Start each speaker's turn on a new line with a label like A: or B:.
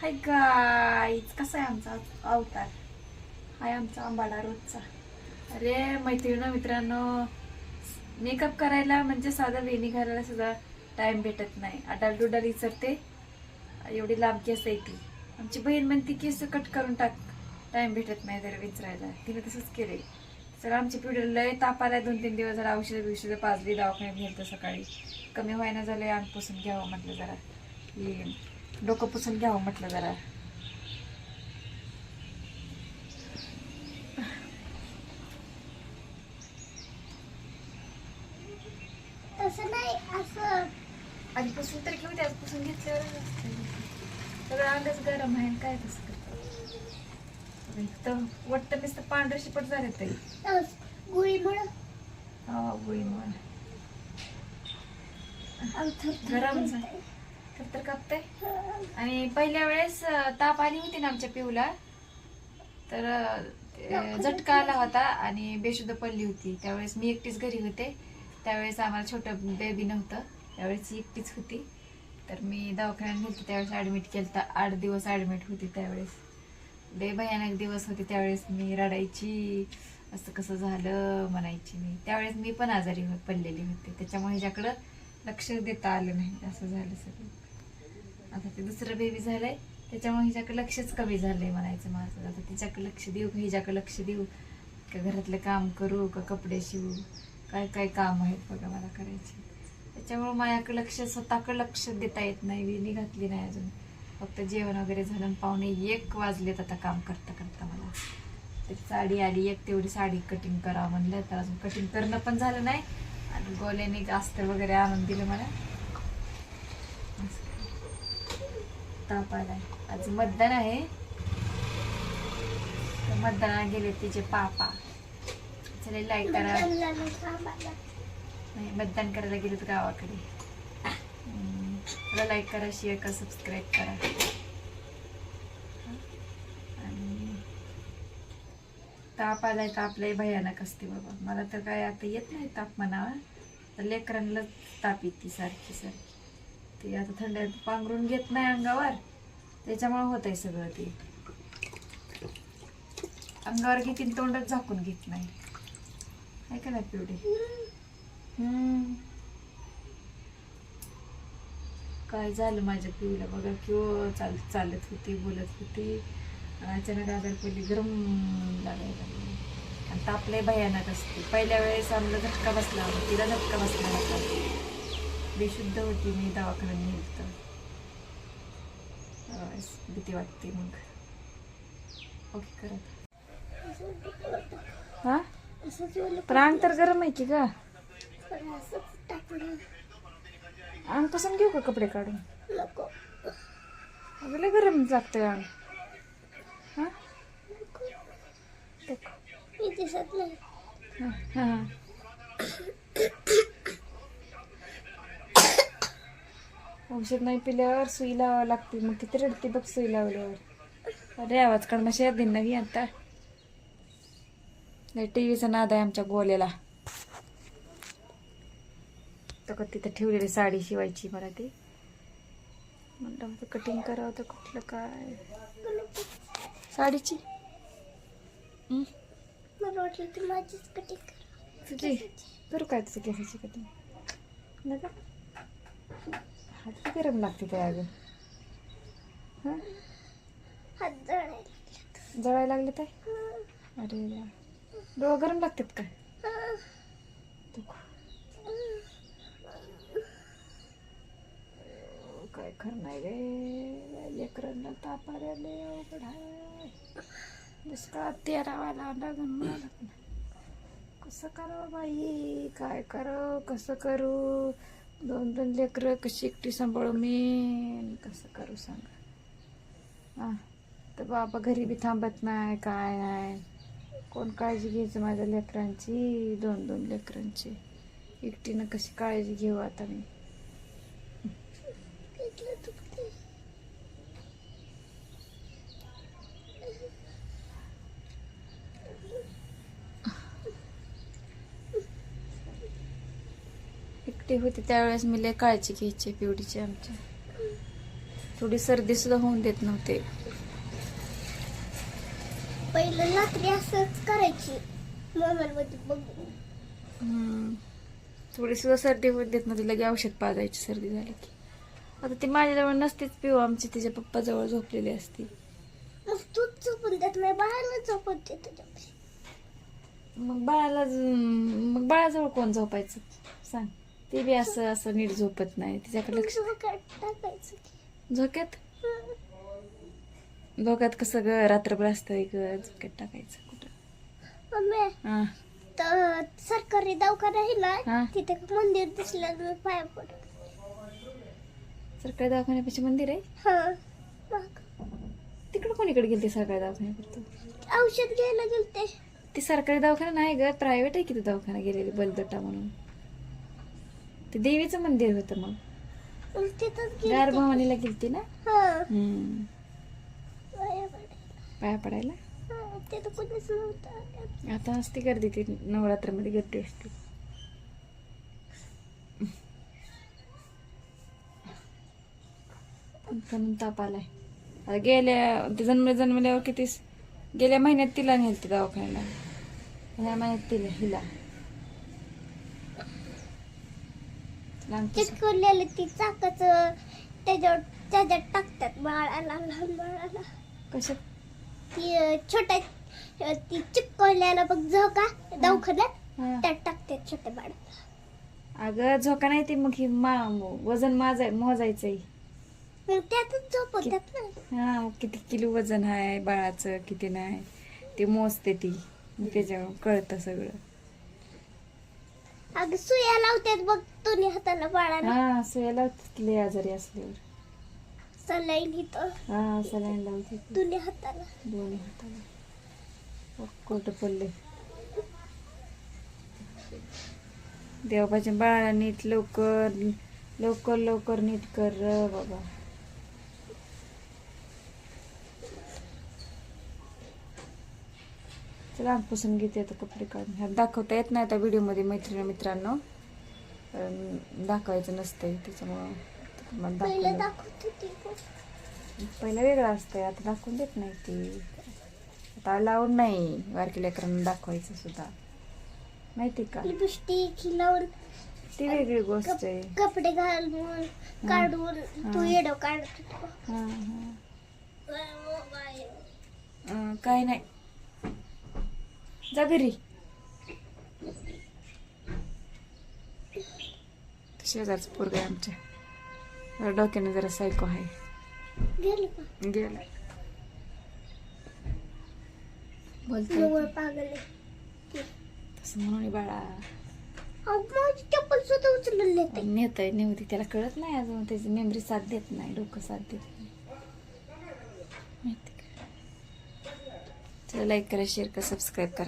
A: हाय गाईच कसा आहे आमचा अवतार? हाय आमचा आंबाडा रोजचा. अरे मैत्रिणी मित्रांनो मेकअप करायला म्हणजे साधा वेणी घालायला सुद्धा टाइम भेटत नाही. अडाल डुडाल विचारते एवढी लांब केस आहे ती. आमची बहीण म्हणते केस कट करून टाक. टाइम भेटत नाही जरा विचारायला. तिने तसंच केले सर आमची पिढी लय ताप आलाय. दोन तीन दिवस जरा औषध बिषध पाजली दवाखान्यात गेलं सकाळी. कमी व्हायना झालं अंग पुसून घ्यावं म्हटलं जरा. येईल डोकं पुसून घ्यावं म्हटलं जरा.
B: तसं नाही असं.
A: आधी पुसून तरी घेऊ द्या पुसून घेतल्यावर सगळं गरम आहे काय तसं करतो? तर वाटतं नुसतं पांढरं शिपट झाले ते हा गोळी म्हण
B: आमचं
A: गरम झालं. तर कापतंय आणि पहिल्या वेळेस ताप आली होती ना आमच्या पिऊला तर झटका आला होता आणि बेशुद्ध पडली होती. त्यावेळेस मी एकटीच घरी होते. त्यावेळेस आम्हाला छोटं बेबी नव्हतं. त्यावेळेस एकटीच होती. तर मी दवाखान्यात गेली त्यावेळेस ॲडमिट केलं तर आठ दिवस ॲडमिट होती त्यावेळेस. लय भयानक दिवस होते त्यावेळेस मी रडायची. असं कसं झालं म्हणायची मी. त्यावेळेस मी पण आजारी हो- पडलेली होते. त्याच्यामुळे ह्याच्याकडं लक्ष देता आलं नाही. असं झालं सगळं. आता ते दुसरं बेबी झालंय त्याच्यामुळे हिच्याकडे लक्षच कमी झालंय म्हणायचं माझं. आता तिच्याकडे लक्ष देऊ का? हिच्याकडे लक्ष देऊ का? घरातलं काम करू का? कपडे शिवू? काय काय काम आहेत बघा मला करायचे. त्याच्यामुळे माझ्याकडे लक्ष स्वतःकडे लक्ष देता येत नाही विणी घातली नाही अजून. फक्त जेवण वगैरे झालं आणि एक वाजलेत आता काम करता करता मला. ते साडी आली एक तेवढी साडी कटिंग करावं म्हणलं. तर अजून कटिंग करणं पण झालं नाही. आणि गोल्याने अस्तर वगैरे आणून दिलं मला. ताप आलाय आज मतदान आहे. तर मतदानाला गेले तिचे पापा. चला लाईक करा नाही मतदान करायला गेलेत गावाकडे. तुला लाईक करा शेअर करा सबस्क्राईब करा. आणि ताप आलाय ताप लय भयानक असते बाबा. मला तर काय आता येत नाही ताप म्हणावा. तर लेकरांना ताप येते सारखी सारखी. ते आता थंड पांघरून घेत नाही अंगावर. त्याच्यामुळे होत आहे सगळं ते. अंगावर घेतील तोंडच झाकून घेत नाही. आहे का नाही पिवडे? काय झालं माझ्या पिऊला बघा किंवा चाल चालत होती बोलत होती. आणि अचानक आजार पडली गरम लागायला आणि तापले भयानक असते. पहिल्या वेळेस आम्हाला झटका बसला तिला झटका बसला होता. बेशुद्ध होती मी दवाखान्यात नेलं भीती वाटते मग. ओके करत हा? अंग तर गरम आहे की का अंग कसं घेऊ का कपडे काढून?
B: नको.
A: अगं लय गरम लागतंय अंग हा?
B: दिसत नाही.
A: हा, औषध नाही पिल्यावर सुई लावावं लागते. मग किती रडते बघ सुई लावल्यावर. अरे आवाज काढणं शेअर दिन नवी आता. टी व्हीचा नाद आहे आमच्या गोल्याला. तर तिथं ठेवलेली साडी शिवायची मला ती म्हणलं होतं कटिंग करावं तर कुठलं काय? साडीची.
B: माझीच कटिंग कर.
A: तुझी? करू काय तुझं केसाची कटिंग नका. हात गरम लागते ते अगं? हां?
B: जळायला लागले.
A: काय अरे. डोळं गरम लागतात काय. काय नाही रे? लेकरांना ताप आले अवघड आहे. दुष्काळात तेरावाला लागून मला कसं करावं बाई? काय करावं? कसं करू? दोन दोन लेकरं कशी एकटी सांभाळू? मी कसं करू सांगा? हां तर बाबा घरी बी थांबत नाही काय नाही. कोण काळजी घ्यायचं माझ्या लेकरांची? दोन दोन लेकरांची. एकटीनं कशी काळजी घेऊ आता मी
B: घेतलं दुखते
A: एकटी होती त्यावेळेस मी लय काळजी घ्यायची पिवडीची आमच्या थोडी सर्दी सुद्धा होऊन देत नव्हते.
B: पहिलं रात्री असंच करायची. मोबाईल मध्ये बघून.
A: थोडी सुद्धा सर्दी होऊन देत नव्हती लगे औषध पाजायची सर्दी झाली की. आता ती माझ्याजवळ नसतेच पिऊ आमची तिच्या पप्पाजवळ झोपलेली असती.
B: मग तूच झोपून देत नाही बाहेरला झोपून देत
A: मग बाळाला मग बाळाजवळ कोण झोपायचं? सांग. ते बी असं असं नीट झोपत नाही. तिच्याकडे लक्ष
B: झोक्यात.
A: झोक्यात. झोक्यात कसं ग? रात्रभर असतं एक झोक्यात टाकायचं कुठं? हा.
B: सरकारी दवाखाना आहे. ना तिथे मंदिर दिसलं मी पाया पडत
A: सरकारी दवाखान्यापाशी मंदिर आहे?
B: हा.
A: तिकडं कोणीकडे गेलते सरकारी दवाखान्याकडे
B: औषध घ्यायला गेलते.
A: ती सरकारी दवाखाना नाही ग. प्रायव्हेट आहे की तो दवाखाना गेलेली? बलदट्टा म्हणून. ते देवीचं मंदिर होतं मग. गार भवानीला गेलती ना?
B: हा.
A: हम्म.
B: पाया पडायला.
A: आता असते गर्दी ती नवरात्रामध्ये गर्दी असते. म्हणून ताप आलाय. आता गेल्या ते जन्म जन्मल्यावर किती गेल्या महिन्यात तिला नेलती दवाखान्याला. ह्या महिन्यात तिला हिला.
B: चिटकवलेलं ती चाकच त्याच्यावर त्याच्यात टाकतात बाळाला लहान बाळाला.
A: कशात
B: ती छोट्या ती चिटकवलेला बघ झोका दवाखान्यात. त्यात टाकतात छोट्या बाळाला.
A: अगं झोका नाही ते मग ही मा वजन माझाय मोजायचंय.
B: मग त्यातच झोपवतात ना.
A: हा मग किती किलो वजन आहे बाळाचं किती नाही. ते मोजते ती त्याच्यावर कळतं सगळं.
B: अगं सुया लावतात बघ दोन्ही हाताला बाळाला
A: हा सुया लावतात लय आजारी असल्यावर.
B: सलाईन इथं.
A: हा सलाईन लावते.
B: दोन्ही हाताला.
A: दोन्ही हाताला. कोट पडले. देवबाच्या बाळाला नीट लवकर लवकर लवकर नीट कर र बाबा. चला पुसून घेते आता कपडे काढून. ह्यात दाखवता येत नाही आता व्हिडिओमध्ये मैत्रिणी मित्रांनो. दाखवायचं नसतंय त्याच्यामुळं
B: पहिलं
A: वेगळं असतंय आता दाखवून देत नाही ती. आता अलाउड नाही बारकी लेकरांना दाखवायचं सुद्धा. माहिती का? ती वेगळी गोष्ट आहे.
B: कप- कपडे घालून काढून तू. येडो.
A: अं, काय नाही. जा घरी. शेजारचं पोरग आहे आमच्या. डोक्याने जरा सायको आहे.
B: गेलं.
A: तसं म्हणून बाळा.
B: चप्पल सुद्धा
A: नेत नेवती त्याला कळत नाही अजून. त्याची मेमरी साथ देत नाही. डोकं साथ देत नाही. माहिती का? चला लाईक करा शेअर करा सबस्क्राईब करा.